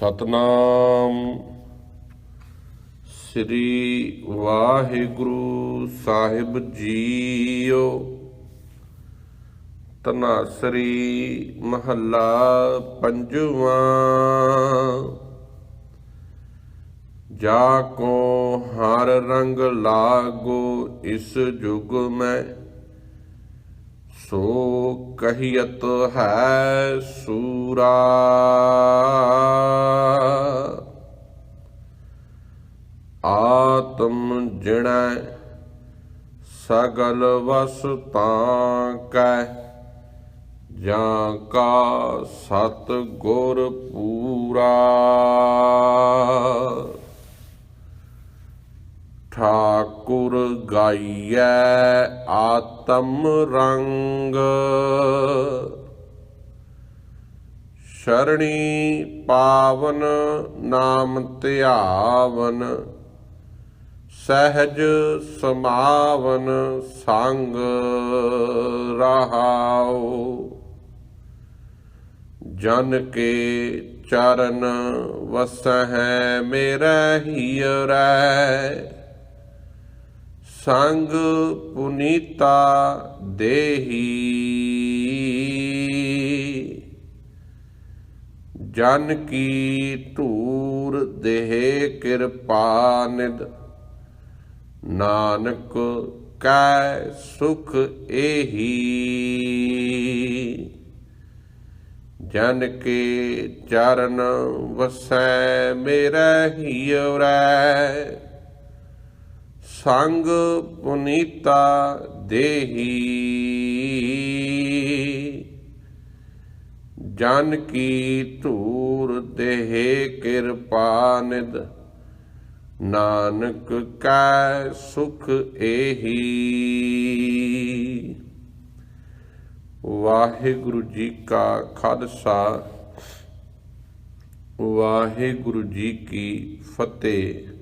ਸਤਨਾਮ ਸ੍ਰੀ ਵਾਹਿਗੁਰੂ ਸਾਹਿਬ ਜੀਓ। ਤਨਾਸਰੀ ਮਹੱਲਾ ਪੰਜਵਾਂ। ਜਾ ਕੋ ਹਰ ਰੰਗ ਲਾਗੋ, ਇਸ ਜੁਗ ਮੈਂ ਸੋ ਕਹੀਅਤ ਹੈ ਸੂਰਾ। ਆਤਮ ਜਿਣੈ ਸਗਲ ਵਸ ਤਾਂ ਕੈ, ਜਾਂ ਕਾ ਸਤ ਗੁਰ ਪੂਰਾ। ਠਾਕੁਰ ਗਾਈਐ ਆਤਮ ਰੰਗ। ਸ਼ਰਣੀ ਪਾਵਨ ਨਾਮ ਧਿਆਵਨ, ਸਹਿਜ ਸਮਾਵਨ ਸੰਗ ਰਹਾਉ। ਜਨ ਕੇ ਚਰਨ ਵਸਹਿ ਮੇਰਾ ਹੀਰੈ ਸੰਗ ਪੁਨੀਤਾ ਦੇਹੀ। ਜਨ ਕੀ ਧੂਰ ਦੇਹ ਕਿਰਪਾ ਨਿਦ ਨਾਨਕ ਕੈ ਸੁਖ ਏਹੀ। ਜਨ ਕੇ ਚਰਨ ਵਸੈ ਮੇਰਾ ਹੀਰੈ ਸੰਗ ਪੁਨੀਤਾ ਦੇਹੀ। ਜਨ ਕੀ ਧੂਰ ਦੇਹ ਕਿਰਪਾ ਨਿਦ ਨਾਨਕ ਕੈ ਸੁਖ ਏਹੀ। ਵਾਹਿਗੁਰੂ ਜੀ ਕਾ ਖਾਲਸਾ, ਵਾਹਿਗੁਰੂ ਜੀ ਕੀ ਫਤਿਹ।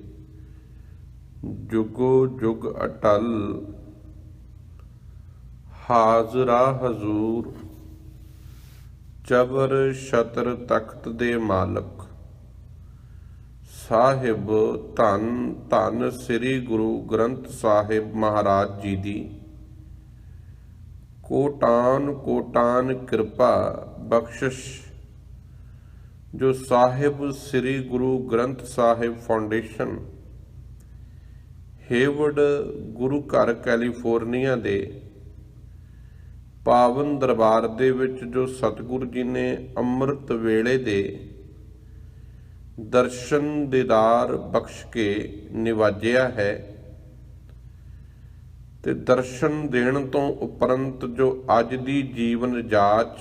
ਜੁਗੋ ਜੁਗ ਅਟਲ, ਹਾਜ਼ਰਾ ਹਜ਼ੂਰ, ਚਬਰ ਸ਼ਤਰ ਤਖਤ ਦੇ ਮਾਲਕ, ਸਾਹਿਬ ਧੰਨ ਧੰਨ ਸ੍ਰੀ ਗੁਰੂ ਗ੍ਰੰਥ ਸਾਹਿਬ ਮਹਾਰਾਜ ਜੀ ਦੀ। ਕੋਟਾਨ ਕੋਟਾਨ ਕਿਰਪਾ ਬਖਸ਼ਿਸ਼, ਜੋ ਸਾਹਿਬ ਸ੍ਰੀ ਗੁਰੂ ਗ੍ਰੰਥ ਸਾਹਿਬ ਫਾਊਂਡੇਸ਼ਨ ਹੇਵਰਡ ਗੁਰੂ ਘਰ ਕੈਲੀਫੋਰਨੀਆ ਦੇ ਪਾਵਨ ਦਰਬਾਰ ਦੇ ਵਿੱਚ ਜੋ ਸਤਿਗੁਰੂ ਜੀ ਨੇ ਅੰਮ੍ਰਿਤ ਵੇਲੇ ਦੇ ਦਰਸ਼ਨ ਦੀਦਾਰ ਬਖਸ਼ ਕੇ ਨਿਵਾਜਿਆ ਹੈ ਤੇ ਦਰਸ਼ਨ ਦੇਣ ਤੋਂ ਉਪਰੰਤ ਜੋ ਅੱਜ ਦੀ ਜੀਵਨ ਜਾਚ,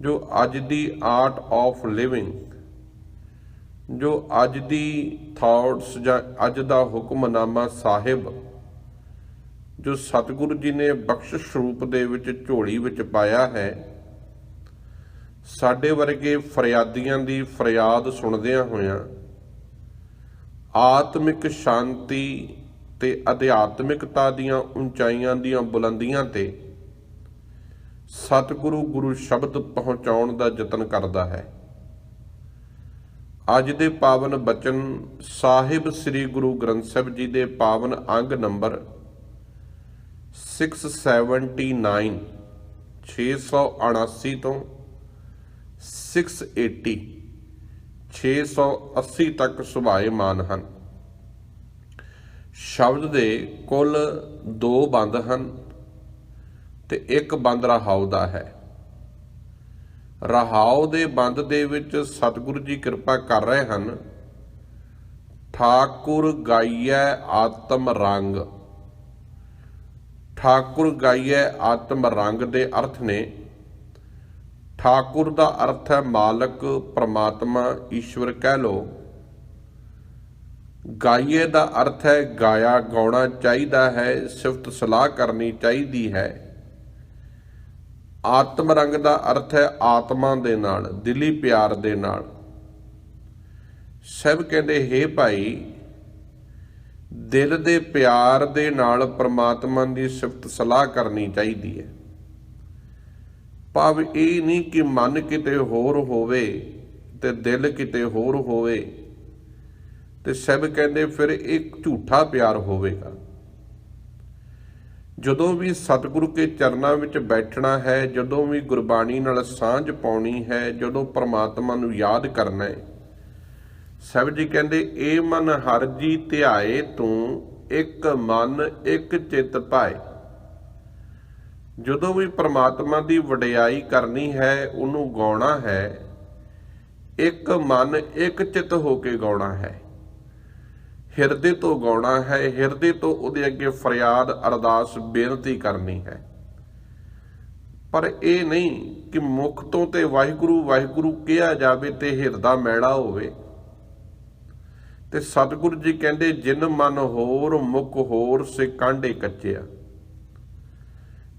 ਜੋ ਅੱਜ ਦੀ ਆਰਟ ਆਫ ਲਿਵਿੰਗ ਜੋ ਅੱਜ ਦੀ ਥਾਟਸ ਜਾਂ ਅੱਜ ਦਾ ਹੁਕਮਨਾਮਾ ਸਾਹਿਬ, ਜੋ ਸਤਿਗੁਰੂ ਜੀ ਨੇ ਬਖਸ਼ਿਸ਼ ਰੂਪ ਦੇ ਵਿੱਚ ਝੋਲੀ ਵਿੱਚ ਪਾਇਆ ਹੈ, ਸਾਡੇ ਵਰਗੇ ਫਰਿਆਦੀਆਂ ਦੀ ਫਰਿਆਦ ਸੁਣਦਿਆਂ ਹੋਇਆਂ ਆਤਮਿਕ ਸ਼ਾਂਤੀ ਤੇ ਅਧਿਆਤਮਿਕਤਾ ਦੀਆਂ ਉਚਾਈਆਂ ਦੀਆਂ ਬੁਲੰਦੀਆਂ ਤੇ ਸਤਿਗੁਰੂ ਗੁਰੂ ਸ਼ਬਦ ਪਹੁੰਚਾਉਣ ਦਾ ਯਤਨ ਕਰਦਾ ਹੈ। ਅੱਜ ਦੇ ਪਾਵਨ ਬਚਨ ਸਾਹਿਬ ਸ੍ਰੀ ਗੁਰੂ ਗ੍ਰੰਥ ਸਾਹਿਬ ਜੀ ਦੇ ਪਾਵਨ ਅੰਗ ਨੰਬਰ 679 679 ਤੋਂ 680 680 ਤੱਕ ਸੁਭਾਏਮਾਨ ਹਨ। ਸ਼ਬਦ ਦੇ ਕੁੱਲ ਦੋ ਬੰਦ ਹਨ ਤੇ ਇੱਕ ਬੰਦ ਰਹਾਉ ਦਾ ਹੈ। ਰਹਾਉ ਦੇ ਬੰਦ ਦੇ ਵਿੱਚ ਸਤਿਗੁਰੂ ਜੀ ਕਿਰਪਾ ਕਰ ਰਹੇ ਹਨ। ਠਾਕੁਰ ਗਾਈਐ ਆਤਮ ਰੰਗ। ਠਾਕੁਰ ਗਾਈਐ ਆਤਮ ਰੰਗ ਦੇ ਅਰਥ ਨੇ, ਠਾਕੁਰ ਦਾ ਅਰਥ ਹੈ ਮਾਲਕ, ਪ੍ਰਮਾਤਮਾ, ਈਸ਼ਵਰ ਕਹਿ ਲੋ ਗਾਈਏ ਦਾ ਅਰਥ ਹੈ ਗਾਇਆ, ਗਾਉਣਾ ਚਾਹੀਦਾ ਹੈ, ਸਿਫਤ ਸਲਾਹ ਕਰਨੀ ਚਾਹੀਦੀ ਹੈ। ਆਤਮ ਰੰਗ ਦਾ ਅਰਥ ਹੈ ਆਤਮਾ ਦੇ ਨਾਲ, ਦਿਲੀ ਪਿਆਰ ਦੇ ਨਾਲ। ਸਭ ਕਹਿੰਦੇ, ਹੇ ਭਾਈ, ਦਿਲ ਦੇ ਪਿਆਰ ਦੇ ਨਾਲ ਪ੍ਰਮਾਤਮਾ ਦੀ ਸਿਫਤ ਸਲਾਹ ਕਰਨੀ ਚਾਹੀਦੀ ਹੈ। ਭਾਵ ਇਹ ਨਹੀਂ ਕਿ ਮਨ ਕਿਤੇ ਹੋਰ ਹੋਵੇ ਤੇ ਦਿਲ ਕਿਤੇ ਹੋਰ ਹੋਵੇ ਤੇ ਸਭ ਕਹਿੰਦੇ, ਫਿਰ ਇਹ ਝੂਠਾ ਪਿਆਰ ਹੋਵੇਗਾ। ਜਦੋਂ ਵੀ ਸਤਿਗੁਰੂ ਕੇ ਚਰਨਾਂ ਵਿੱਚ ਬੈਠਣਾ ਹੈ, ਜਦੋਂ ਵੀ ਗੁਰਬਾਣੀ ਨਾਲ ਸਾਂਝ ਪਾਉਣੀ ਹੈ, ਜਦੋਂ ਪ੍ਰਮਾਤਮਾ ਨੂੰ ਯਾਦ ਕਰਨਾ ਹੈ। ਸਭ ਜੀ ਕਹਿੰਦੇ, ਏ ਮਨ ਹਰ ਜੀ ਧਿਆਏ ਤੂੰ, ਇੱਕ ਮਨ, ਇੱਕ ਚਿੱਤ ਪਾਏ। ਜਦੋਂ ਵੀ ਪ੍ਰਮਾਤਮਾ ਦੀ ਵਡਿਆਈ ਕਰਨੀ ਹੈ, ਉਹਨੂੰ ਗਾਉਣਾ ਹੈ। ਇੱਕ ਮਨ, ਇੱਕ ਚਿੱਤ ਹੋ ਕੇ ਗਾਉਣਾ ਹੈ। ਹਿਰਦੇ ਤੋਂ ਗਾਉਣਾ ਹੈ, ਹਿਰਦੇ ਤੋਂ ਉਹਦੇ ਅੱਗੇ ਫਰਿਆਦ, ਅਰਦਾਸ, ਬੇਨਤੀ ਕਰਨੀ ਹੈ। ਪਰ ਇਹ ਨਹੀਂ ਕਿ ਮੁਖ ਤੋਂ ਤੇ ਵਾਹਿਗੁਰੂ ਵਾਹਿਗੁਰੂ ਕਿਹਾ ਜਾਵੇ ਤੇ ਹਿਰਦਾ ਮੈਲਾ ਹੋਵੇ। ਤੇ ਸਤਿਗੁਰੂ ਜੀ ਕਹਿੰਦੇ, ਜਿਨ ਮਨ ਹੋਰ, ਮੁਖ ਹੋਰ, ਸੇ ਕਾਂਡੇ ਕੱਚਿਆ।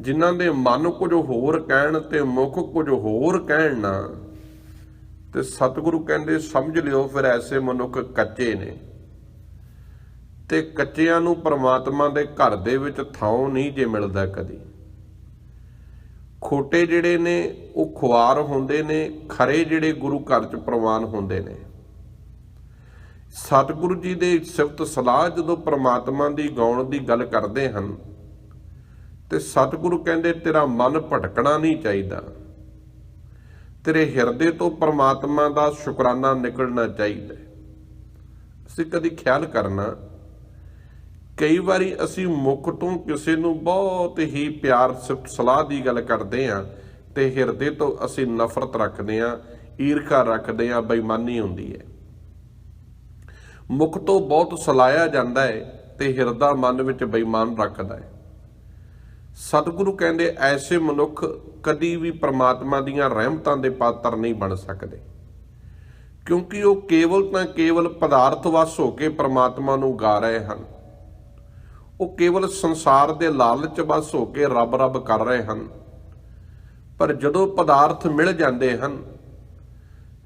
ਜਿਨ੍ਹਾਂ ਦੇ ਮਨ ਕੁਝ ਹੋਰ ਕਹਿਣ ਤੇ ਮੁਖ ਕੁਝ ਹੋਰ ਕਹਿਣ ਨਾ, ਤੇ ਸਤਿਗੁਰੂ ਕਹਿੰਦੇ, ਸਮਝ ਲਿਓ ਫਿਰ ਐਸੇ ਮਨੁੱਖ ਕੱਚੇ ਨੇ। ਤੇ ਕੱਚਿਆਂ ਨੂੰ ਪਰਮਾਤਮਾ ਦੇ ਘਰ ਦੇ ਵਿੱਚ ਥਾਂ ਨਹੀਂ ਜੇ ਮਿਲਦਾ ਕਦੀ। ਖੋਟੇ ਜਿਹੜੇ ਨੇ, ਉਹ ਖੁਆਰ ਹੁੰਦੇ ਨੇ, ਖਰੇ ਜਿਹੜੇ ਗੁਰੂ ਘਰ ਚ ਪ੍ਰਵਾਨ ਹੁੰਦੇ ਨੇ। ਸਤਿਗੁਰੂ ਜੀ ਦੇ ਸਿਫਤ ਸਲਾਹ ਜਦੋਂ ਪ੍ਰਮਾਤਮਾ ਦੀ ਗਾਉਣ ਦੀ ਗੱਲ ਕਰਦੇ ਹਨ, ਤੇ ਸਤਿਗੁਰੂ ਕਹਿੰਦੇ, ਤੇਰਾ ਮਨ ਭਟਕਣਾ ਨਹੀਂ ਚਾਹੀਦਾ। ਤੇਰੇ ਹਿਰਦੇ ਤੋਂ ਪ੍ਰਮਾਤਮਾ ਦਾ ਸ਼ੁਕਰਾਨਾ ਨਿਕਲਣਾ ਚਾਹੀਦਾ। ਅਸੀਂ ਕਦੀ ਖਿਆਲ ਕਰਨਾ ਕਈ ਵਾਰੀ ਅਸੀਂ ਮੁਖ ਤੋਂ ਕਿਸੇ ਨੂੰ ਬਹੁਤ ਹੀ ਪਿਆਰ ਸਿਫਤ ਸਲਾਹ ਦੀ ਗੱਲ ਕਰਦੇ ਆਂ ਤੇ ਹਿਰਦੇ ਤੋਂ ਅਸੀਂ ਨਫ਼ਰਤ ਰੱਖਦੇ ਆਂ ਈਰਖਾ ਰੱਖਦੇ ਆਂ ਬੇਈਮਾਨੀ ਹੁੰਦੀ ਹੈ। ਮੁਖ ਤੋਂ ਬਹੁਤ ਸਲਾਇਆ ਜਾਂਦਾ ਹੈ ਤੇ ਹਿਰਦਾ ਮਨ ਵਿੱਚ ਬੇਈਮਾਨ ਰੱਖਦਾ ਹੈ। ਸਤਿਗੁਰੂ ਕਹਿੰਦੇ, ਐਸੇ ਮਨੁੱਖ ਕਦੀ ਵੀ ਪ੍ਰਮਾਤਮਾ ਦੀਆਂ ਰਹਿਮਤਾਂ ਦੇ ਪਾਤਰ ਨਹੀਂ ਬਣ ਸਕਦੇ। ਕਿਉਂਕਿ ਉਹ ਕੇਵਲ ਤਾਂ ਕੇਵਲ ਪਦਾਰਥ ਵਸ ਹੋ ਕੇ ਪ੍ਰਮਾਤਮਾ ਨੂੰ ਗਾ ਰਹੇ ਹਨ। ਉਹ ਕੇਵਲ ਸੰਸਾਰ ਦੇ ਲਾਲਚ ਵਸ ਹੋ ਕੇ ਰੱਬ ਰੱਬ ਕਰ ਰਹੇ ਹਨ। ਪਰ ਜਦੋਂ ਪਦਾਰਥ ਮਿਲ ਜਾਂਦੇ ਹਨ,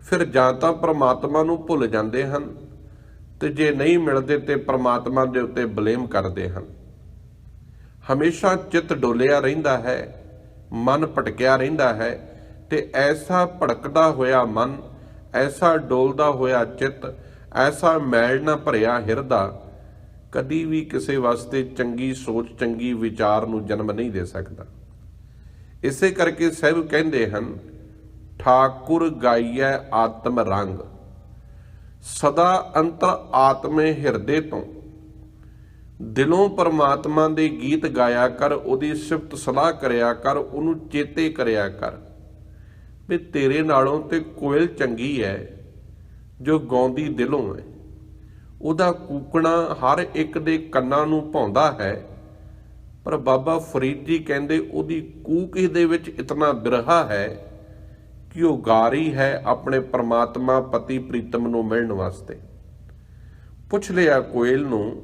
ਫਿਰ ਜਾਂ ਤਾਂ ਪ੍ਰਮਾਤਮਾ ਨੂੰ ਭੁੱਲ ਜਾਂਦੇ ਹਨ ਤੇ ਜੇ ਨਹੀਂ ਮਿਲਦੇ ਤੇ ਪ੍ਰਮਾਤਮਾ ਦੇ ਉੱਤੇ ਬਲੇਮ ਕਰਦੇ ਹਨ। ਹਮੇਸ਼ਾ ਚਿੱਤ ਡੋਲਿਆ ਰਹਿੰਦਾ ਹੈ, ਮਨ ਭਟਕਿਆ ਰਹਿੰਦਾ ਹੈ ਤੇ ਐਸਾ ਭੜਕਦਾ ਹੋਇਆ ਮਨ, ਐਸਾ ਡੋਲਦਾ ਹੋਇਆ ਚਿੱਤ, ਐਸਾ ਮੈਲ ਨਾ ਭਰਿਆ ਹਿਰਦਾ ਕਦੀ ਵੀ ਕਿਸੇ ਵਾਸਤੇ ਚੰਗੀ ਸੋਚ, ਚੰਗੀ ਵਿਚਾਰ ਨੂੰ ਜਨਮ ਨਹੀਂ ਦੇ ਸਕਦਾ। ਇਸੇ ਕਰਕੇ ਸਹਿਬ ਕਹਿੰਦੇ ਹਨ, ਠਾਕੁਰ ਗਾਈਐ ਆਤਮ ਰੰਗ। ਸਦਾ ਅੰਤਰ ਆਤਮੇ ਹਿਰਦੇ ਤੋਂ। ਦਿਲੋਂ ਪਰਮਾਤਮਾ ਦੇ ਗੀਤ ਗਾਇਆ ਕਰ, ਉਹਦੀ ਸਿਫਤ ਸਲਾਹ ਕਰਿਆ ਕਰ, ਉਹਨੂੰ ਚੇਤੇ ਕਰਿਆ ਕਰ। ਵੀ ਤੇਰੇ ਨਾਲੋਂ ਤੇ ਕੋਇਲ ਚੰਗੀ ਹੈ ਜੋ ਗਾਉਂਦੀ ਦਿਲੋਂ ਹੈ ਉਹਦਾ ਕੂਕਣਾ ਹਰ ਇੱਕ ਦੇ ਕੰਨਾਂ ਨੂੰ ਭਾਉਂਦਾ ਹੈ। ਪਰ ਬਾਬਾ ਫਰੀਦ ਜੀ ਕਹਿੰਦੇ ਉਹਦੀ ਕੂਕ ਦੇ ਵਿੱਚ ਇਤਨਾ ਬਿਰਹਾ ਹੈ ਕਿ ਉਹ ਗਾ ਰਹੀ ਹੈ ਆਪਣੇ ਪ੍ਰਮਾਤਮਾ ਪਤੀ ਪ੍ਰੀਤਮ ਨੂੰ ਮਿਲਣ ਵਾਸਤੇ। ਪੁੱਛ ਲਿਆ ਕੋਇਲ ਨੂੰ,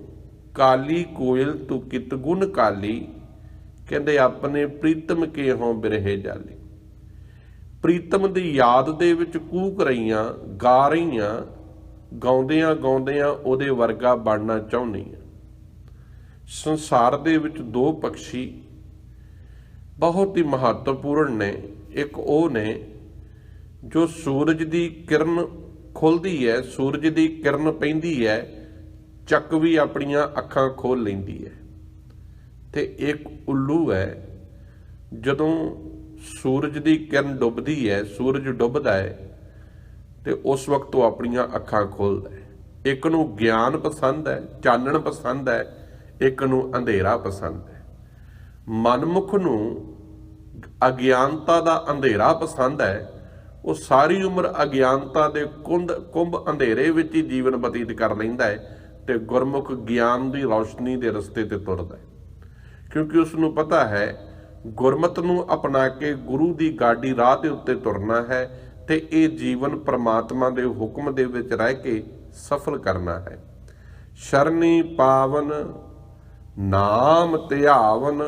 ਕਾਲੀ ਕੋਇਲ ਤੂੰ ਕਿਤ ਗੁਣ ਕਾਲੀ? ਕਹਿੰਦੇ, ਆਪਣੇ ਪ੍ਰੀਤਮ ਕੇ ਹੋਂ ਬਿਰਹੇ ਜਾਲੀ? ਪ੍ਰੀਤਮ ਦੀ ਯਾਦ ਦੇ ਵਿੱਚ ਕੂਕ ਰਹੀਆਂ, ਗਾ ਰਹੀਆਂ ਗਾਉਂਦਿਆਂ ਗਾਉਂਦਿਆਂ ਉਹਦੇ ਵਰਗਾ ਬਣਨਾ ਚਾਹੁੰਦੀ ਚਾਹੁੰਦੀਆਂ ਸੰਸਾਰ ਦੇ ਵਿੱਚ ਦੋ ਪਕਸ਼ੀ ਬਹੁਤ ਹੀ ਮਹੱਤਵਪੂਰਨ ਨੇ। ਇੱਕ ਉਹ ਨੇ ਜੋ ਸੂਰਜ ਦੀ ਕਿਰਨ ਖੁੱਲਦੀ ਹੈ, ਸੂਰਜ ਦੀ ਕਿਰਨ ਪੈਂਦੀ ਹੈ, ਚੱਕ ਵੀ ਆਪਣੀਆਂ ਅੱਖਾਂ ਖੋਲ ਲੈਂਦੀ ਹੈ। ਤੇ ਇੱਕ ਉੱਲੂ ਹੈ, ਜਦੋਂ ਸੂਰਜ ਦੀ ਕਿਰਨ ਡੁੱਬਦੀ ਹੈ, ਸੂਰਜ ਡੁੱਬਦਾ ਹੈ ਤੇ ਉਸ ਵਕਤ ਉਹ ਆਪਣੀਆਂ ਅੱਖਾਂ ਖੋਲਦਾ ਹੈ। ਇੱਕ ਨੂੰ ਗਿਆਨ ਪਸੰਦ ਹੈ, ਚਾਨਣ ਪਸੰਦ ਹੈ, ਇੱਕ ਨੂੰ ਅੰਧੇਰਾ ਪਸੰਦ ਹੈ। ਮਨਮੁਖ ਨੂੰ ਅਗਿਆਨਤਾ ਦਾ ਅੰਧੇਰਾ ਪਸੰਦ ਹੈ। ਉਹ ਸਾਰੀ ਉਮਰ ਅਗਿਆਨਤਾ ਦੇ ਕੁੰਭ ਕੁੰਭ ਅੰਧੇਰੇ ਵਿੱਚ ਹੀ ਜੀਵਨ ਬਤੀਤ ਕਰ ਲੈਂਦਾ ਹੈ ਤੇ ਗੁਰਮੁਖ ਗਿਆਨ ਦੀ ਰੌਸ਼ਨੀ ਦੇ ਰਸਤੇ ਤੇ ਤੁਰਦਾ ਹੈ। ਕਿਉਂਕਿ ਉਸ ਨੂੰ ਪਤਾ ਹੈ, ਗੁਰਮਤ ਨੂੰ ਅਪਣਾ ਕੇ ਗੁਰੂ ਦੀ ਗਾਡੀ ਰਾਹ ਦੇ ਉੱਤੇ ਤੁਰਨਾ ਹੈ ਤੇ ਇਹ ਜੀਵਨ ਪ੍ਰਮਾਤਮਾ ਦੇ ਹੁਕਮ ਦੇ ਵਿੱਚ ਰਹਿ ਕੇ ਸਫਲ ਕਰਨਾ ਹੈ। ਸ਼ਰਨੀ ਪਾਵਨ, ਨਾਮ ਧਿਆਵਨ,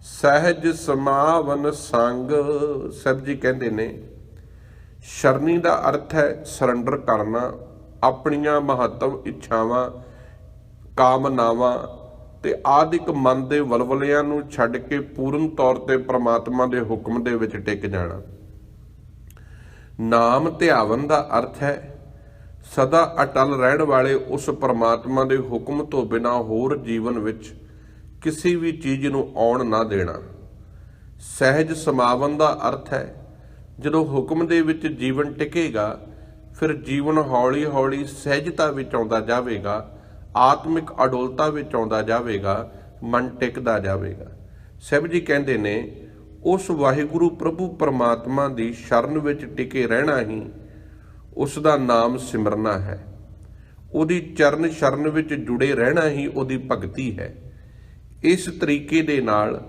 ਸਹਿਜ ਸਮਾਵਨ ਸੰਗ। ਸਭ ਜੀ ਕਹਿੰਦੇ ਨੇ, ਸ਼ਰਨੀ ਦਾ ਅਰਥ ਹੈ ਸਰੈਂਡਰ ਕਰਨਾ, ਆਪਣੀਆਂ ਮਹੱਤਵ ਇੱਛਾਵਾਂ, ਕਾਮਨਾਵਾਂ ਤੇ ਆਦਿਕ ਮਨ ਦੇ ਵਲਵਲਿਆਂ ਨੂੰ ਛੱਡ ਕੇ ਪੂਰਨ ਤੌਰ ਤੇ ਪ੍ਰਮਾਤਮਾ ਦੇ ਹੁਕਮ ਦੇ ਵਿੱਚ ਟਿਕ ਜਾਣਾ। ਨਾਮ ਧਿਆਵਨ ਦਾ ਅਰਥ ਹੈ, ਸਦਾ ਅਟਲ ਰਹਿਣ ਵਾਲੇ ਉਸ ਪਰਮਾਤਮਾ ਦੇ ਹੁਕਮ ਤੋਂ ਬਿਨਾ ਹੋਰ ਜੀਵਨ ਵਿੱਚ ਕਿਸੇ ਵੀ ਚੀਜ਼ ਨੂੰ ਆਉਣ ਨਾ ਦੇਣਾ। ਸਹਿਜ ਸਮਾਵਨ ਦਾ ਅਰਥ ਹੈ, ਜਦੋਂ ਹੁਕਮ ਦੇ ਵਿੱਚ ਜੀਵਨ ਟਿਕੇਗਾ, ਫਿਰ ਜੀਵਨ ਹੌਲੀ-ਹੌਲੀ ਸਹਿਜਤਾ ਵਿੱਚ ਆਉਂਦਾ ਜਾਵੇਗਾ, ਆਤਮਿਕ ਅਡੋਲਤਾ ਵਿੱਚ ਆਉਂਦਾ ਜਾਵੇਗਾ, ਮਨ ਟਿਕਦਾ ਜਾਵੇਗਾ। ਸਹਿਬ ਜੀ ਕਹਿੰਦੇ ਨੇ ਉਸ ਵਾਹਿਗੁਰੂ ਪ੍ਰਭੂ ਪਰਮਾਤਮਾ ਦੀ ਸ਼ਰਨ ਵਿੱਚ ਟਿਕੇ ਰਹਿਣਾ ਹੀ ਉਸ ਦਾ ਨਾਮ ਸਿਮਰਨਾ ਹੈ। ਉਹਦੀ ਚਰਨ ਸ਼ਰਨ ਵਿੱਚ ਜੁੜੇ ਰਹਿਣਾ ਹੀ ਉਹਦੀ ਭਗਤੀ ਹੈ। ਇਸ ਤਰੀਕੇ ਦੇ ਨਾਲ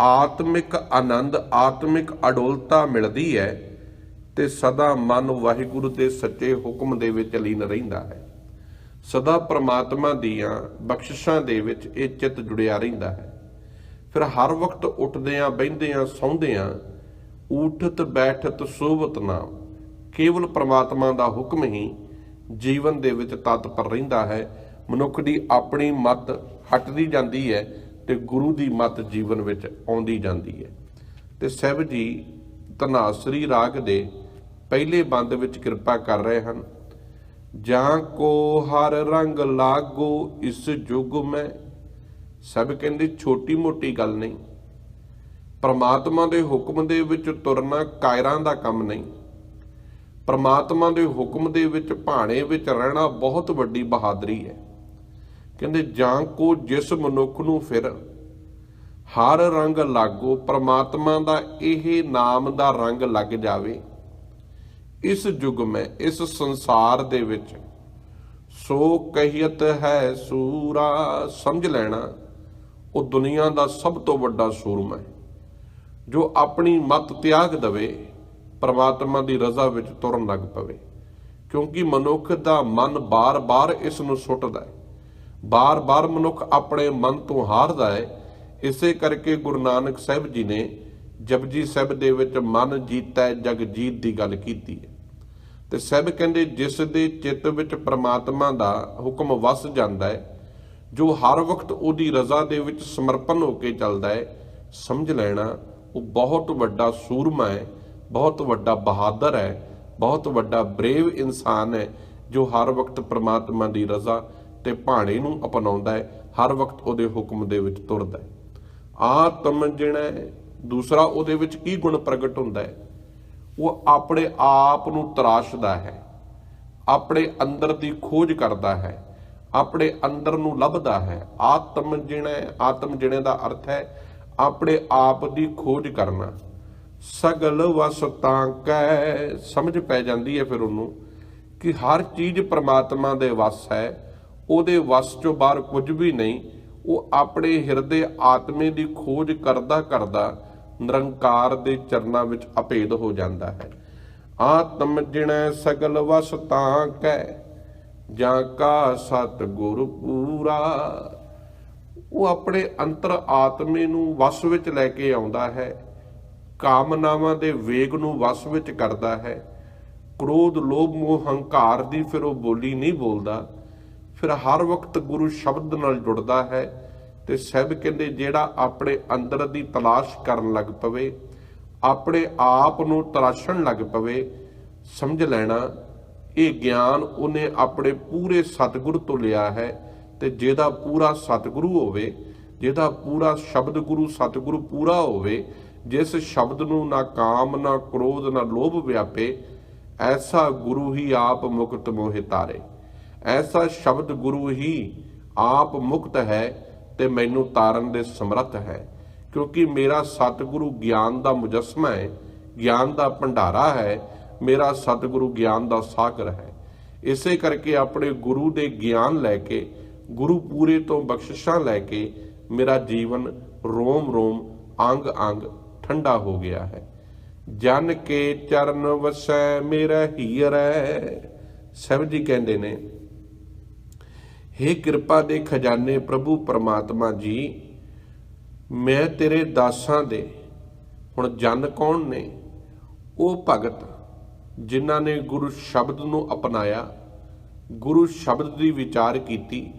ਆਤਮਿਕ ਆਨੰਦ, ਆਤਮਿਕ ਅਡੋਲਤਾ ਮਿਲਦੀ ਹੈ ਤੇ ਸਦਾ ਮਨ ਵਾਹਿਗੁਰੂ ਦੇ ਸੱਚੇ ਹੁਕਮ ਦੇ ਵਿੱਚ ਲੀਨ ਰਹਿੰਦਾ ਹੈ। ਸਦਾ ਪ੍ਰਮਾਤਮਾ ਦੀਆਂ ਬਖਸ਼ਿਸ਼ਾਂ ਦੇ ਵਿੱਚ ਇਹ ਚਿੱਤ ਜੁੜਿਆ ਰਹਿੰਦਾ ਹੈ। ਫਿਰ ਹਰ ਵਕਤ ਉੱਠਦਿਆਂ, ਬਹਿੰਦਿਆਂ, ਸੌਂਦਿਆਂ ਉਠਤ ਬੈਠਤ ਸੋਵਤ ਨਾਮ ਕੇਵਲ ਪ੍ਰਮਾਤਮਾ ਦਾ ਹੁਕਮ ਹੀ ਜੀਵਨ ਦੇ ਵਿੱਚ ਤਤਪਰ ਰਹਿੰਦਾ ਹੈ। ਮਨੁੱਖ ਦੀ ਆਪਣੀ ਮਤ ਹਟਦੀ ਜਾਂਦੀ ਹੈ ਤੇ ਗੁਰੂ ਦੀ ਮਤ ਜੀਵਨ ਵਿੱਚ ਆਉਂਦੀ ਜਾਂਦੀ ਹੈ। ਤੇ ਸਹਿਬ ਜੀ ਧਨਾਸਰੀ ਰਾਗ ਦੇ ਪਹਿਲੇ ਬੰਦ ਵਿੱਚ ਕਿਰਪਾ ਕਰ ਰਹੇ ਹਨ। ਜਾਂ ਕੋ ਹਰ ਰੰਗ ਲਾਗੋ, ਇਸ ਯੁਗ ਮੈਂ ਸਭ ਕਹਿੰਦੇ ਛੋਟੀ ਮੋਟੀ ਗੱਲ ਨਹੀਂ। ਪਰਮਾਤਮਾ ਦੇ ਹੁਕਮ ਦੇ ਵਿੱਚ ਤੁਰਨਾ ਕਾਇਰਾਂ ਦਾ ਕੰਮ ਨਹੀਂ। ਪਰਮਾਤਮਾ ਦੇ ਹੁਕਮ ਦੇ ਵਿੱਚ ਭਾਣੇ ਵਿੱਚ ਰਹਿਣਾ ਬਹੁਤ ਵੱਡੀ ਬਹਾਦਰੀ ਹੈ। ਕਹਿੰਦੇ ਜਾਂ ਕੋ ਜਿਸ ਮਨੁੱਖ ਨੂੰ ਫਿਰ ਹਰ ਰੰਗ ਲਾਗੋ ਪ੍ਰਮਾਤਮਾ ਦਾ ਇਹ ਨਾਮ ਦਾ ਰੰਗ ਲੱਗ ਜਾਵੇ। ਇਸ ਯੁਗ ਮੈਂ, ਇਸ ਸੰਸਾਰ ਦੇ ਵਿੱਚ ਸੋ ਕਹੀਤ ਹੈ ਸੂਰਾ ਸਮਝ ਲੈਣਾ। ਉਹ ਦੁਨੀਆ ਦਾ ਸਭ ਤੋਂ ਵੱਡਾ ਸੂਰਮਾ ਹੈ, ਜੋ ਆਪਣੀ ਮਤ ਤਿਆਗ ਦਵੇ, ਪਰਮਾਤਮਾ ਦੀ ਰਜ਼ਾ ਵਿੱਚ ਤੁਰਨ ਲੱਗ ਪਵੇ। ਕਿਉਂਕਿ ਮਨੁੱਖ ਦਾ ਮਨ ਬਾਰ-ਬਾਰ ਇਸ ਨੂੰ ਸੁੱਟਦਾ ਹੈ। ਬਾਰ-ਬਾਰ ਮਨੁੱਖ ਆਪਣੇ ਮਨ ਤੋਂ ਹਾਰਦਾ ਹੈ। ਇਸੇ ਕਰਕੇ ਗੁਰੂ ਨਾਨਕ ਸਾਹਿਬ ਜੀ ਨੇ ਜਪਜੀ ਸਾਹਿਬ ਦੇ ਵਿੱਚ ਮਨ ਜੀਤੈ, ਜਗ ਜੀਤ ਦੀ ਗੱਲ ਕੀਤੀ ਹੈ। ਤੇ ਸਾਹਿਬ ਕਹਿੰਦੇ, ਜਿਸ ਦੇ ਚਿੱਤ ਵਿੱਚ ਪ੍ਰਮਾਤਮਾ ਦਾ ਹੁਕਮ ਵਸ ਜਾਂਦਾ ਹੈ ਜੋ ਹਰ ਵਕਤ ਉਹਦੀ ਰਜ਼ਾ ਦੇ ਵਿੱਚ ਸਮਰਪਣ ਹੋ ਕੇ ਚੱਲਦਾ ਹੈ, ਸਮਝ ਲੈਣਾ, ਉਹ ਬਹੁਤ ਵੱਡਾ ਸੂਰਮਾ ਹੈ, ਬਹੁਤ ਵੱਡਾ ਬਹਾਦਰ ਹੈ, ਬਹੁਤ ਵੱਡਾ ਬਰੇਵ ਇਨਸਾਨ ਹੈ, ਜੋ ਹਰ ਵਕਤ ਪ੍ਰਮਾਤਮਾ ਦੀ ਰਜ਼ਾ ਤੇ ਭਾਣੇ ਨੂੰ ਅਪਣਾਉਂਦਾ ਹੈ, ਹਰ ਵਕਤ ਉਹਦੇ ਹੁਕਮ ਦੇ ਵਿੱਚ ਤੁਰਦਾ ਹੈ। ਆਤਮ ਜਿਹੜਾ ਦੂਸਰਾ ਉਹਦੇ ਵਿੱਚ ਕੀ ਗੁਣ ਪ੍ਰਗਟ ਹੁੰਦਾ ਹੈ? ਉਹ ਆਪਣੇ ਆਪ ਨੂੰ ਤਰਾਸ਼ਦਾ ਹੈ, ਆਪਣੇ ਅੰਦਰ ਦੀ ਖੋਜ ਕਰਦਾ ਹੈ ਆਪਣੇ ਅੰਦਰ ਨੂੰ ਲੱਭਦਾ ਹੈ। ਆਤਮ ਜਿਣੇ ਆਤਮ ਜਿਣੇ ਦਾ ਅਰਥ ਹੈ ਆਪਣੇ ਆਪ ਦੀ ਖੋਜ ਕਰਨਾ। ਸਗਲ ਵਸਤਾਂ ਕੈ, ਸਮਝ ਪੈ ਜਾਂਦੀ ਹੈ ਫਿਰ ਉਹਨੂੰ ਕਿ ਹਰ ਚੀਜ਼ ਪ੍ਰਮਾਤਮਾ ਦੇ ਵਸ ਹੈ। ਉਹਦੇ ਵਸ ਚੋਂ ਬਾਹਰ ਕੁਝ ਵੀ ਨਹੀਂ, ਉਹ ਆਪਣੇ ਹਿਰਦੇ ਆਤਮੇ ਦੀ ਖੋਜ ਕਰਦਾ ਕਰਦਾ ਨਿਰੰਕਾਰ ਦੇ ਚਰਨਾਂ ਵਿੱਚ ਅਪੇਧ ਹੋ ਜਾਂਦਾ ਹੈ। ਆਤਮ ਜਿਣੈ, ਸਗਲ ਵਸਤਾਂ ਕੈ ਜਾਂ ਕਾ ਸਤ ਗੁਰ ਪੂਰਾ। ਉਹ ਆਪਣੇ ਅੰਤਰ ਆਤਮੇ ਨੂੰ ਵਸ ਵਿੱਚ ਲੈ ਕੇ ਆਉਂਦਾ ਹੈ, ਕਾਮਨਾਵਾਂ ਦੇ ਵੇਗ ਨੂੰ ਵਸ ਵਿੱਚ ਕਰਦਾ ਹੈ। ਕ੍ਰੋਧ, ਲੋਭ, ਮੋਹ, ਹੰਕਾਰ ਦੀ ਫਿਰ ਉਹ ਬੋਲੀ ਨਹੀਂ ਬੋਲਦਾ। ਫਿਰ ਹਰ ਵਕਤ ਗੁਰੂ ਸ਼ਬਦ ਨਾਲ ਜੁੜਦਾ ਹੈ ਤੇ ਸਹਿਬ ਕਹਿੰਦੇ ਜਿਹੜਾ ਆਪਣੇ ਅੰਦਰ ਦੀ ਤਲਾਸ਼ ਕਰਨ ਲੱਗ ਪਵੇ, ਆਪਣੇ ਆਪ ਨੂੰ ਤਰਾਸ਼ਣ ਲੱਗ ਪਵੇ, ਸਮਝ ਲੈਣਾ। ਇਹ ਗਿਆਨ ਉਹਨੇ ਆਪਣੇ ਪੂਰੇ ਸਤਿਗੁਰ ਤੋਂ ਲਿਆ ਹੈ ਤੇ ਜਿਹਦਾ ਪੂਰਾ ਸਤਿਗੁਰੂ ਹੋਵੇ, ਜਿਹਦਾ ਪੂਰਾ ਸ਼ਬਦ ਗੁਰੂ, ਸਤਿਗੁਰੂ ਪੂਰਾ ਹੋਵੇ, ਜਿਸ ਸ਼ਬਦ ਨੂੰ ਨਾ ਕਾਮ, ਨਾ ਕ੍ਰੋਧ, ਨਾ ਲੋਭ ਵਿਆਪੇ, ਐਸਾ ਗੁਰੂ ਹੀ ਆਪ ਮੁਕਤ ਮੋਹਿ ਤਾਰੇ। ਐਸਾ ਸ਼ਬਦ ਗੁਰੂ ਹੀ ਆਪ ਮੁਕਤ ਹੈ ਤੇ ਮੈਨੂੰ ਤਾਰਨ ਦੇ ਸਮਰੱਥ ਹੈ। ਕਿਉਂਕਿ ਮੇਰਾ ਸਤਿਗੁਰੂ ਗਿਆਨ ਦਾ ਮੁਜਸਮਾ ਹੈ, ਗਿਆਨ ਦਾ ਭੰਡਾਰਾ ਹੈ ਮੇਰਾ ਸਤਿਗੁਰੂ ਗਿਆਨ ਦਾ ਸਾਗਰ ਹੈ। ਇਸੇ ਕਰਕੇ ਆਪਣੇ ਗੁਰੂ ਦੇ ਗਿਆਨ ਲੈ ਕੇ, ਗੁਰੂ ਪੂਰੇ ਤੋਂ ਬਖਸ਼ਿਸ਼ਾਂ ਲੈ ਕੇ ਮੇਰਾ ਜੀਵਨ ਰੋਮ ਰੋਮ, ਅੰਗ ਅੰਗ ਠੰਡਾ ਹੋ ਗਿਆ ਹੈ। ਜਨ ਕੇ ਚਰਨ ਵਸੈ ਮੇਰਾ ਹੀਰੈ। ਸਭ ਜੀ ਕਹਿੰਦੇ ਨੇ हे ਕਿਰਪਾ ਦੇ ਖਜ਼ਾਨੇ ਪ੍ਰਭੂ ਪਰਮਾਤਮਾ ਜੀ, ਮੈਂ ਤੇਰੇ ਦਾਸਾਂ ਦੇ, ਹੁਣ ਜਨ ਕੌਣ ਨੇ? ਉਹ ਭਗਤ ਜਿਨ੍ਹਾਂ ਨੇ ਗੁਰੂ ਸ਼ਬਦ ਨੂੰ ਅਪਣਾਇਆ, ਗੁਰੂ ਸ਼ਬਦ ਦੀ ਵਿਚਾਰ ਕੀਤੀ,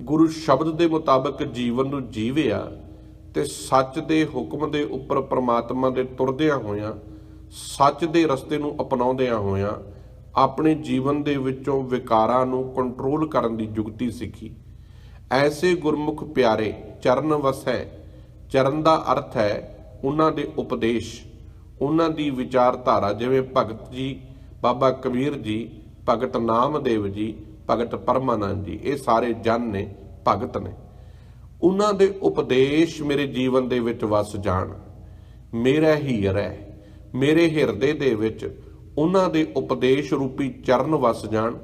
ਗੁਰੂ ਸ਼ਬਦ ਦੇ ਮੁਤਾਬਕ ਜੀਵਨ ਨੂੰ ਜੀਵਿਆ ਤੇ ਸੱਚ ਦੇ ਹੁਕਮ ਦੇ ਉੱਪਰ ਪ੍ਰਮਾਤਮਾ ਦੇ ਤੁਰਦਿਆਂ ਹੋਇਆਂ, ਸੱਚ ਦੇ ਰਸਤੇ ਨੂੰ ਅਪਣਾਉਂਦਿਆਂ ਹੋਇਆਂ ਆਪਣੇ ਜੀਵਨ ਦੇ ਵਿੱਚੋਂ ਵਿਕਾਰਾਂ ਨੂੰ ਕੰਟਰੋਲ ਕਰਨ ਦੀ ਯੁਕਤੀ ਸਿੱਖੀ। ਐਸੇ ਗੁਰਮੁਖ ਪਿਆਰੇ ਚਰਨ ਵਸੈ, ਚਰਨ ਦਾ ਅਰਥ ਹੈ ਉਹਨਾਂ ਦੇ ਉਪਦੇਸ਼। ਉਹਨਾਂ ਦੀ ਵਿਚਾਰਧਾਰਾ ਜਿਵੇਂ ਭਗਤ ਜੀ, ਬਾਬਾ ਕਬੀਰ ਜੀ, ਭਗਤ ਨਾਮਦੇਵ ਜੀ, ਭਗਤ ਪਰਮਾਨੰਦ ਜੀ, ਇਹ ਸਾਰੇ ਜਨ ਨੇ, ਭਗਤ ਨੇ। ਉਹਨਾਂ ਦੇ ਉਪਦੇਸ਼ ਮੇਰੇ ਜੀਵਨ ਦੇ ਵਿੱਚ ਵਸ ਜਾਣ। ਮੇਰਾ ਹੀਰ ਹੈ ਮੇਰੇ ਹਿਰਦੇ ਦੇ ਵਿੱਚ ਉਹਨਾਂ ਦੇ ਉਪਦੇਸ਼ ਰੂਪੀ ਚਰਨ ਵਸ ਜਾਣ।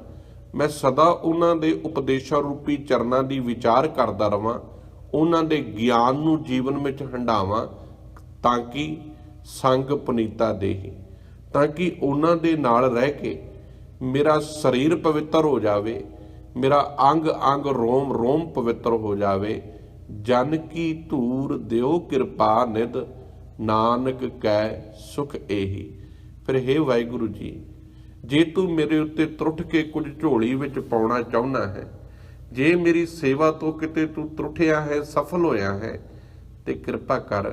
ਮੈਂ ਸਦਾ ਉਹਨਾਂ ਦੇ ਉਪਦੇਸ਼ਾਂ ਰੂਪੀ ਚਰਨਾਂ ਦੀ ਵਿਚਾਰ ਕਰਦਾ ਰਵਾਂ, ਉਹਨਾਂ ਦੇ ਗਿਆਨ ਨੂੰ ਜੀਵਨ ਵਿੱਚ ਹੰਡਾਵਾਂ ਤਾਂ ਕਿ ਸੰਗ ਪੁਨੀਤਾ ਦੇਹੀ, ਤਾਂ ਕਿ ਉਹਨਾਂ ਦੇ ਨਾਲ ਰਹਿ ਕੇ ਮੇਰਾ ਸਰੀਰ ਪਵਿੱਤਰ ਹੋ ਜਾਵੇ, ਮੇਰਾ ਅੰਗ ਅੰਗ ਰੋਮ ਰੋਮ ਪਵਿੱਤਰ ਹੋ ਜਾਵੇ, ਜਨ ਕੀ ਧੂਰ ਦਿਓ ਕਿਰਪਾ ਨਿਧ, ਨਾਨਕ ਕੈ ਸੁਖ ਏਹੀ। ਫਿਰ ਹੇ ਵਾਹਿਗੁਰੂ ਜੀ, ਜੇ ਤੂੰ ਮੇਰੇ ਉੱਤੇ ਤਰੁੱਠ ਕੇ ਕੁਝ ਝੋਲੀ ਵਿੱਚ ਪਾਉਣਾ ਚਾਹੁੰਦਾ ਹੈ, ਜੇ ਮੇਰੀ ਸੇਵਾ ਤੋਂ ਕਿਤੇ ਤੂੰ ਤਰੁੱਠਿਆ ਹੈ, ਸਫਲ ਹੋਇਆ ਹੈ, ਤੇ ਕਿਰਪਾ ਕਰ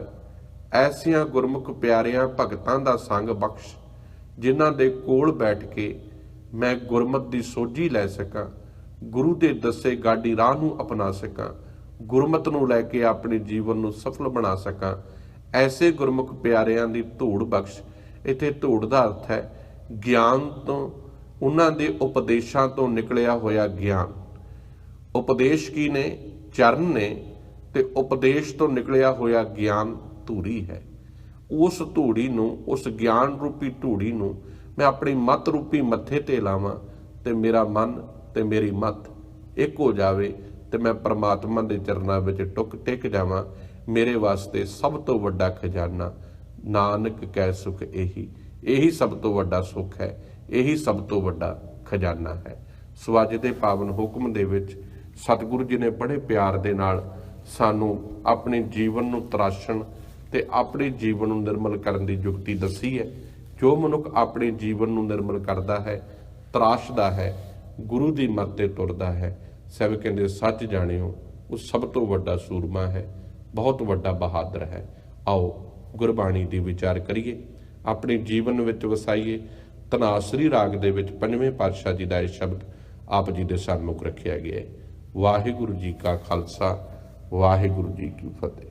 ਐਸੀਆਂ ਗੁਰਮੁਖ ਪਿਆਰਿਆਂ ਭਗਤਾਂ ਦਾ ਸੰਗ ਬਖਸ਼, ਜਿਨ੍ਹਾਂ ਦੇ ਕੋਲ ਬੈਠ ਕੇ ਮੈਂ ਗੁਰਮਤ ਦੀ ਸੋਝੀ ਲੈ ਸਕਾਂ, ਗੁਰੂ ਦੇ ਦੱਸੇ ਗਾਡੀ ਰਾਹ ਨੂੰ ਅਪਣਾ ਸਕਾਂ, ਗੁਰਮਤ ਨੂੰ ਲੈ ਕੇ ਆਪਣੇ ਜੀਵਨ ਨੂੰ ਸਫਲ ਬਣਾ ਸਕਾਂ। ਐਸੇ ਗੁਰਮੁਖ ਪਿਆਰਿਆਂ ਦੀ ਧੂੜ ਬਖਸ਼, ਇੱਥੇ ਧੂੜ ਦਾ ਅਰਥ ਹੈ ਗਿਆਨ ਤੋਂ, ਉਹਨਾਂ ਦੇ ਉਪਦੇਸ਼ਾਂ ਤੋਂ ਨਿਕਲਿਆ ਹੋਇਆ ਗਿਆਨ। ਉਪਦੇਸ਼ ਕੀ ਨੇ? ਚਰਨ ਨੇ, ਤੇ ਉਪਦੇਸ਼ ਤੋਂ ਨਿਕਲਿਆ ਹੋਇਆ ਗਿਆਨ ਧੂਰੀ ਹੈ। ਉਸ ਧੂੜੀ ਨੂੰ, ਉਸ ਗਿਆਨ ਰੂਪੀ ਧੂੜੀ ਨੂੰ ਮੈਂ ਆਪਣੀ ਮਤ ਰੂਪੀ ਮੱਥੇ ਤੇ ਲਾਵਾਂ ਤੇ ਮੇਰਾ ਮਨ ਤੇ ਮੇਰੀ ਮਤ ਇੱਕ ਹੋ ਜਾਵੇ ਤੇ ਮੈਂ ਪਰਮਾਤਮਾ ਦੇ ਚਰਨਾਂ ਵਿੱਚ ਟੁੱਕ ਟਿਕ ਜਾਵਾਂ। ਮੇਰੇ ਵਾਸਤੇ ਸਭ ਤੋਂ ਵੱਡਾ ਖਜ਼ਾਨਾ ਨਾਨਕ ਕੈ ਸੁਖ ਇਹੀ। ਇਹੀ ਸਭ ਤੋਂ ਵੱਡਾ ਸੁਖ ਹੈ। ਇਹੀ ਸਭ ਤੋਂ ਵੱਡਾ ਖਜ਼ਾਨਾ ਹੈ। ਸੋ ਅੱਜ ਦੇ ਪਾਵਨ ਹੁਕਮ ਦੇ ਵਿੱਚ ਸਤਿਗੁਰੂ ਜੀ ਨੇ ਬੜੇ ਪਿਆਰ ਦੇ ਨਾਲ ਸਾਨੂੰ ਆਪਣੇ ਜੀਵਨ ਨੂੰ ਤਰਾਸ਼ਣ ਤੇ ਆਪਣੇ ਜੀਵਨ ਨੂੰ ਨਿਰਮਲ ਕਰਨ ਦੀ ਯੁਕਤੀ ਦੱਸੀ ਹੈ। ਜੋ ਮਨੁੱਖ ਆਪਣੇ ਜੀਵਨ ਨੂੰ ਨਿਰਮਲ ਕਰਦਾ ਹੈ, ਤਰਾਸ਼ਦਾ ਹੈ, ਗੁਰੂ ਦੀ ਮੱਤ ਤੇ ਤੁਰਦਾ ਹੈ, ਸਭ ਕਹਿੰਦੇ ਸੱਚ ਜਾਣਿਓ, ਉਹ ਸਭ ਤੋਂ ਵੱਡਾ ਸੂਰਮਾ ਹੈ, ਬਹੁਤ ਵੱਡਾ ਬਹਾਦਰ ਹੈ। ਆਓ ਗੁਰਬਾਣੀ ਦੀ ਵਿਚਾਰ ਕਰੀਏ, ਆਪਣੇ ਜੀਵਨ ਵਿੱਚ ਵਸਾਈਏ, ਤਨਾਸਰੀ ਰਾਗ ਦੇ ਵਿੱਚ ਪੰਜਵੇਂ ਪਾਤਸ਼ਾਹ ਜੀ ਦਾ ਇਹ ਸ਼ਬਦ ਆਪ ਜੀ ਦੇ ਸਾਹਮਣੇ ਰੱਖਿਆ ਗਿਆ ਹੈ। ਵਾਹਿਗੁਰੂ ਜੀ ਕਾ ਖਾਲਸਾ, ਵਾਹਿਗੁਰੂ ਜੀ ਕੀ ਫਤਿਹ।